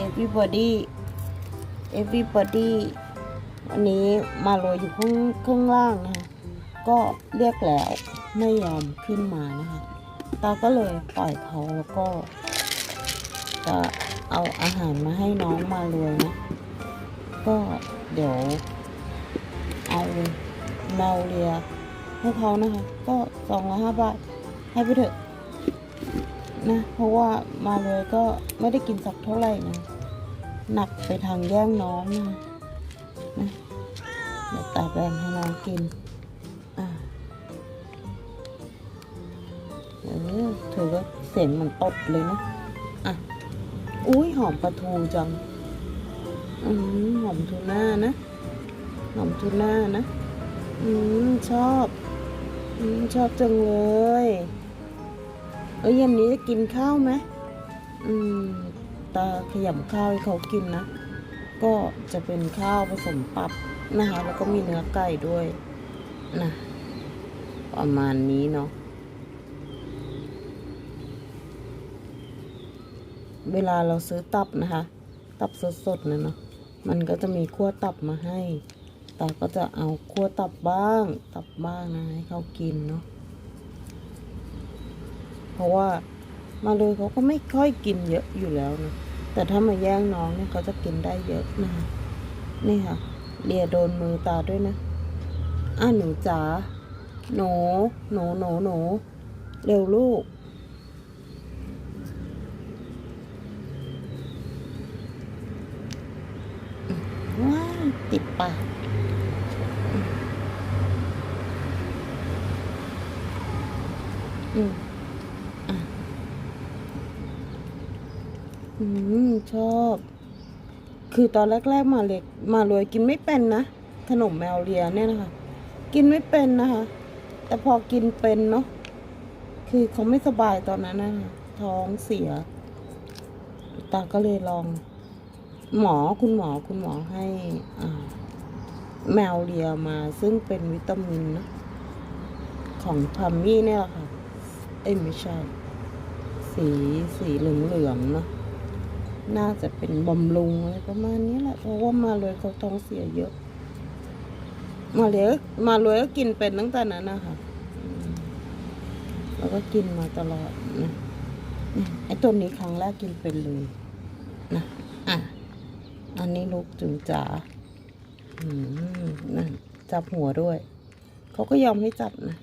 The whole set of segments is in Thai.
everybody everybody วันนี้มาโรยอยู่ข้างข้างล่างนะคะก็เรียกแล้วไม่ยอมขึ้นมานะคะตาก็เลยปล่อยเขาแล้วก็จะเอาอาหารมาให้น้องมารยนะก็เดี๋ยวเอาเมาเรียให้เขานะคะ ก็สองร้อยห้าบาทให้ไปเถอะ นะ เพราะว่ามาเลยก็ไม่ได้กินสักเท่าไหร่นะหนักไปทางแย่งน้องนะนะเดี๋ยวตาแบ่งให้น้องกินอ่าเออเธอก็เสียงเหมันตดเลยนะอะอุ้ยหอมปลาทูจังอืมหอมทูน่านะหอมทูน่านะอืมชอบอืมชอบจังเลย เอ้ยเย็นนี้จะกินข้าวไหมอืมตาขยำข้าวให้เขากินนะ ก็จะเป็นข้าวผสมปับนะคะ แล้วก็มีเนื้อไก่ด้วยนะประมาณนี้เนาะเวลาเราซื้อตับนะคะ ตับสดๆนะเนาะมันก็จะมีขั้วตับมาให้ตาก็จะเอาขั้วตับบ้าง ตับบ้างนะให้เขากินเนาะ ราะว่ามาเลยเขาก็ไม่ค่อยกินเยอะอยู่แล้วนะแต่ถ้ามาแย่งน้องเนี่ยเขาจะกินได้เยอะนะคะนี่ค่ะเลียโดนมือตาด้วยนะอะหนูจ๋าหนูหนูหนูหนูเร็วลูก ว้าติดปากอืมอะ อืมชอบ คือตอนแรกๆมาเล็กมารวยกินไม่เป็นนะขนมแมวเลียเนี่ยนะคะ กินไม่เป็นนะคะ แต่พอกินเป็นเนาะคือเขาไม่สบายตอนนั้นนะคะท้องเสีย ตาก็เลยลอง หมอคุณหมอคุณหมอให้อ่าแมวเลียมาซึ่งเป็นวิตามินนะของพัมมี่เนี่ยแหละค่ะ เอ้ยไม่ใช่ สีสีเหลืองๆเนาะ น่าจะเป็นบำรุงอะไรประมาณนี้แหละเพราะว่ามาเลยเขาท้องเสียเยอะ มาเลยมาเลยก็กินเป็นตั้งแต่นั้นนะคะแล้วก็กินมาตลอดนะไอ้ตัวนี้ครั้งแรกกินเป็นเลยนะอะอันนี้ลูกจุ๋มจ๋าอืมนั่นจับหัวด้วย เขาก็ยอมให้จับนะ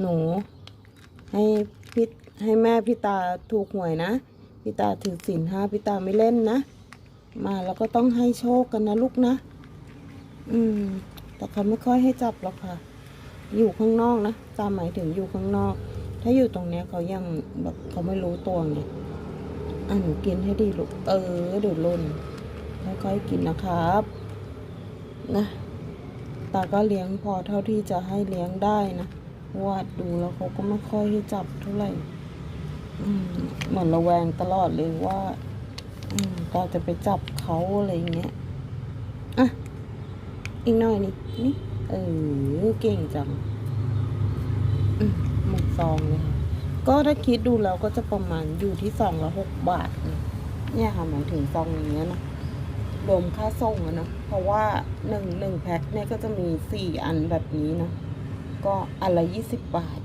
หนู ให้พี่ให้แม่พี่ตาถูกหวยนะพี่ตาถือศีลห้าพี่ตาไม่เล่นนะ มาแล้วก็ต้องให้โชคกันนะลูกนะ อืม แต่เขาไม่ค่อยให้จับหรอกค่ะ อยู่ข้างนอกนะตามหมายถึงอยู่ข้างนอก ถ้าอยู่ตรงเนี้ยเขายังแบบเขาไม่รู้ตัวไงอะหนูกินให้ดีลูกเออเดี๋ยวล่นค่อยๆกินนะครับ นะตาก็เลี้ยงพอเท่าที่จะให้เลี้ยงได้นะเพราะ วาดดูแล้วเขาก็ไม่ค่อยให้จับเท่าไหร่เหมือนระแวงตลอดเลยว่าอืมตาจะไปจับเขาอะไรอย่างเงี้ย อะ อีกหน่อยนี่ นี่ เออ เก่งจังอืมหมดซองเลยค่ะก็ถ้าคิดดูแล้วก็จะประมาณอยู่ที่ซองละหกบาท เนี่ยค่ะหมายถึงซองอย่างเงี้ยนะรวมค่าส่งอะนะ เพราะว่าหนึ่งหนึ่งแพ็คเนี่ยก็จะมีสี่อันแบบนี้นะ ก็อันละยี่สิบบาท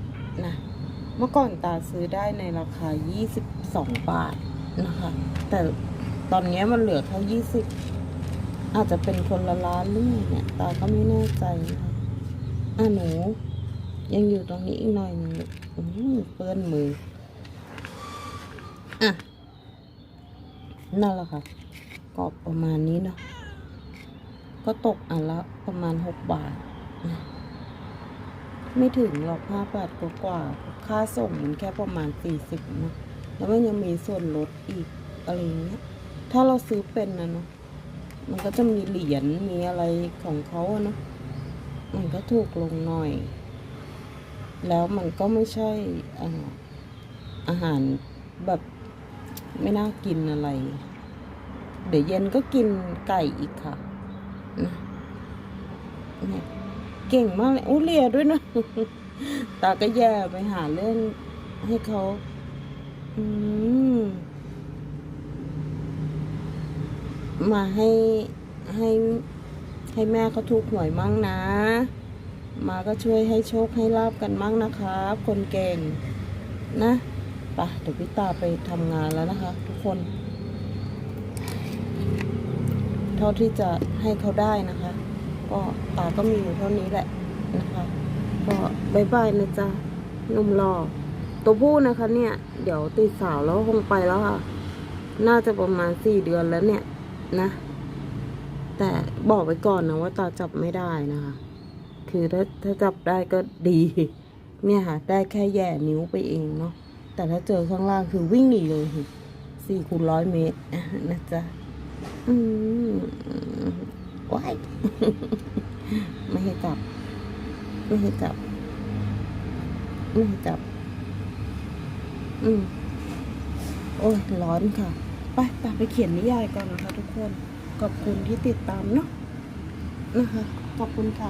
นะ เมื่อก่อนตาซื้อได้ในราคายี่สิบสองบาทนะคะ แต่ตอนนี้มันเหลือแค่ยี่สิบอาจจะเป็นคนละร้านหรือไงเนี่ย ตาก็ไม่แน่ใจนะคะอะหนู ยังอยู่ตรงนี้อีกหน่อยนึงอื้อหือเปื้อนมือ อะ นั่นแหละค่ะก็ประมาณนี้เนาะก็ตกอันละประมาณหกบาทนะ ไม่ถึงหรอกห้าบาทกว่าๆค่าส่งมันแค่ประมาณสี่สิบนะแล้วมันยังมีส่วนลดอีกอะไรเงี้ยถ้าเราซื้อเป็นนะเนาะมันก็จะมีเหรียญมีอะไรของเขาเนาะมันก็ถูกลงหน่อย แล้วมันก็ไม่ใช่อ่าอาหารแบบไม่น่ากินอะไร เดี๋ยวเย็นก็กินไก่อีกค่ะนะเนี่ย เก่งมากเลยโอ้เลียด้วยนะตาก็แย่ไปหาเรื่องให้เขาอืมมาให้ให้ให้แม่เขาถูกหวยมั่งนะ มาก็ช่วยให้โชคให้ลาบกันมั่งนะครับ คนเก่งนะปะเดี๋ยวพี่ตาไปทำงานแล้วนะคะ ทุกคน เท่าที่จะให้เขาได้นะคะ ก็ตาก็มีอยู่เท่านี้แหละนะคะ ก็บายบายนะจ๊ะนมหล่อตัวผู้นะคะ เนี่ย เดี๋ยวติดสาวแล้วคงไปแล้วค่ะ น่าจะประมาณสี่เดือนแล้วเนี่ยนะ แต่บอกไว้ก่อนนะว่าตาจับไม่ได้นะคะ คือถ้าถ้าจับได้ก็ดี เนี่ยค่ะ ได้แค่แย่นิ้วไปเองเนาะแต่ถ้าเจอข้างล่างคือวิ่งหนีเลยสี่คูณร้อยเมตรนะจ๊ะ อืม ว้ายไม่ให้จับ ไม่ให้จับ ไม่ให้จับ อืมโอ้ยร้อนค่ะ ไปไปไปเขียนนิยายก่อนนะคะทุกคน ขอบคุณที่ติดตามเนาะนะคะ ขอบคุณค่ะ